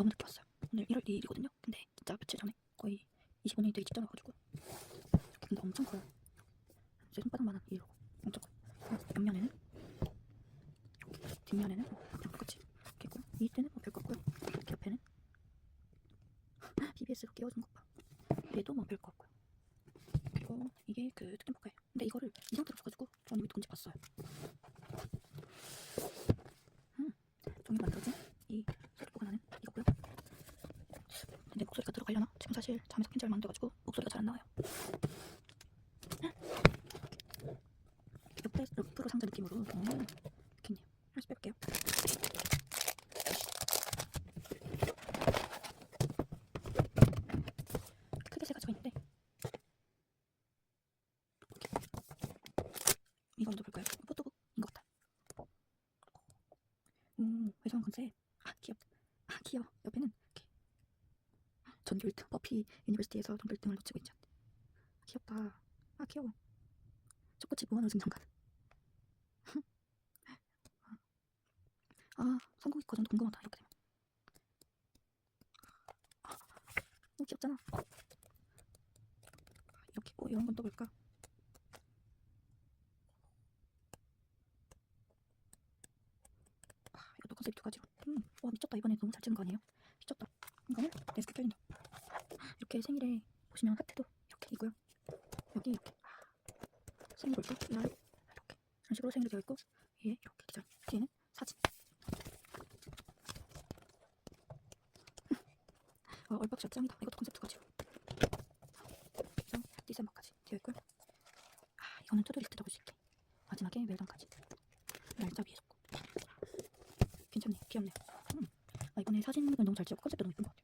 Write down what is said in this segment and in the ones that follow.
오늘 1월 2일이거든요. 근데 진짜 며칠 전에 거의 25년이 되기 직전 와가지고 근데 엄청 커요. 제 손바닥만한 이로 엄청 커요. 옆면에는 뒷면에는 뭐 앞이랑 똑같이 이렇게 있고 이때는 뭐 별거 없고요. 옆에는 BBS로 끼워준 것 봐. 얘도 뭐 별거 없고요. 그리고 이게 그 특징 포카예요. 근데 이거를 이 상태로 줘가지고 저는 이거 누군지 봤어요. 음, 종이 만들어진 이 소리 보관하는 이거고요. 근데 목 소리가 들어가려나? 지금 사실 잠에서 캔잘 만들어가지고 목소리가 잘 안 나와요. 옆에 루프로 상자 느낌으로 오, 이렇게. 하나씩 빼볼게요. 크게 세 가지가 있는데 이거 먼저 볼까요? 포토북인 것 같아. 오, 회사원 컨셉. 아, 귀엽다. 아, 귀여워. 옆에는 전교 1등, 버피 유니버시티에서 전교 1등을 놓치고 있죠. 귀엽다. 아, 귀여워. 초코칩 무한으로 증정관. 아, 성공이 과정도 궁금하다. 이렇게 되면. 아, 너무 귀엽잖아. 이렇게 뭐 이런 건 또 볼까? 아, 이것도 컨셉 두 가지로. 음, 와 미쳤다. 이번에 너무 잘 찍은 거 아니에요? 미쳤다. 이거는 데스크 캘린더. 이렇게 생일에 보시면 하트도 이렇게 있고요. 여기 이렇게 아, 생일 볼때 날 이렇게 이런 식으로 생일이 되어 있고 위에 이렇게 디자인. 뒤에는 사진. 와 얼박샷 짱이다. 이것도 컨셉 두 가지로. 그래서 디셈버까지 되어 있고요. 아 이거는 투두 리스트 적을 수 있게. 마지막에 웰던까지. 날짜 위에 적고. 괜찮네. 귀엽네. 음. 아, 이번에 사진을 너무 잘 찍고 컨셉도 너무 예쁜 것 박스.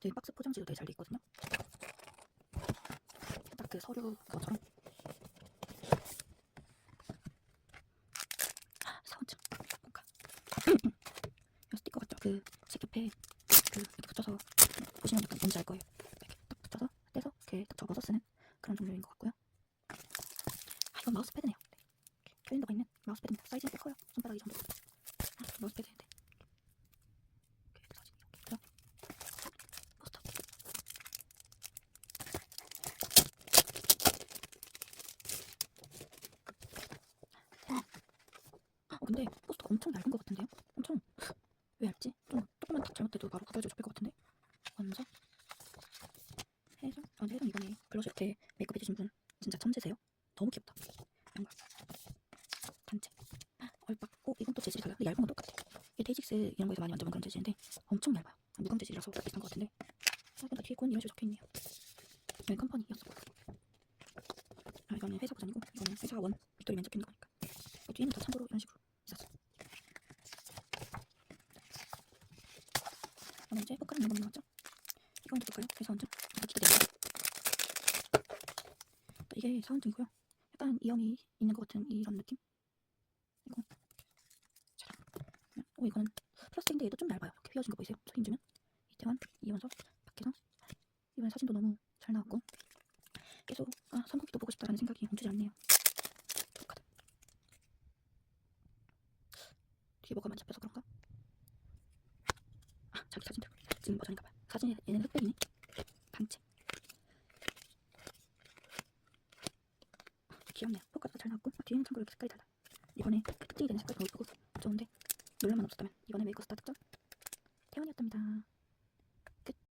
되게 박스 포장지도 되게 잘 돼 있거든요. 딱 그 서류 그것처럼. 아, 사원증. 뭔가. 이 스티커 같죠? 그 색조패 그 이렇게 붙여서 보시면 약간 뭔지 알 거예요. 이렇게 딱 붙여서 떼서 이렇게 딱 접어서 쓰는 그런 종류인 것 같고요. 아, 이건 마우스패드네요. 네. 캘린더가 있는 마우스패드입니다. 사이즈는 꽤 커요. 손바닥이 정도. 아, 마우스패드인데. 이렇게 사진 이렇게 있고요. 포스터. 어, 근데 포스터가 엄청 얇은 것 같은데요? 엄청 왜 얇지? 좀 조금만 더 잘못해도 바로 가발져 접힐 것 같은데. 먼저 혜정, 아, 근데 혜정 이번에 블러셔 이렇게 메이크업 해주신 분 진짜 천재세요. 너무 귀엽다. 양말, 단체, 얼박. 오, 이건 또 재질이 달라요. 근데 얇은 건 똑같아. 이게 데이직스 이런 거에서 많이 만져본 그런 재질인데 엄청 얇아요. 무광 재질이라서 비슷한 것 같은데. 아, 근데 뒤에 건 이런 식으로 적혀있네요. 여기 컴퍼니였어. 아, 이거는 회사 버전이고 이거는 회사 원 빅토리 맨 적혀있는 거니까. 어, 뒤에는 다 참고로 이런 식으로 있었어. 그럼 이제 포카는 이거 나왔죠? 이거 먼저 볼까요? 이 사원증. 이거 기대돼요. 이게 사원증이고요. 약간 이형이 있는 것 같은 이런 느낌? 이거. 자, 오 이거는 플라스틱인데 얘도 좀 얇아요. 이렇게 휘어진 거 보이세요? 책임지면 이태원, 이원석, 박혜성. 이번 사진도 너무 잘 나왔고 계속 아 삼국기도 보고 싶다라는 생각이 멈추지 않네요. 포카드. 뒤에 뭐가 많이 잡혀서 그런가? 아 자기 사진들 지금 버전인가봐요. 사진 얘는 흑백이네. 단체. 귀엽네요. 포카드가 잘 나왔고 아, 뒤에는 참고로 이렇게 색깔이 달라. 이번에 그 특징이 되는 색깔이 너무 예쁘고 좋은데 놀랄만 없었다면 이번에 메이크업 스타 득점 태원이었답니다.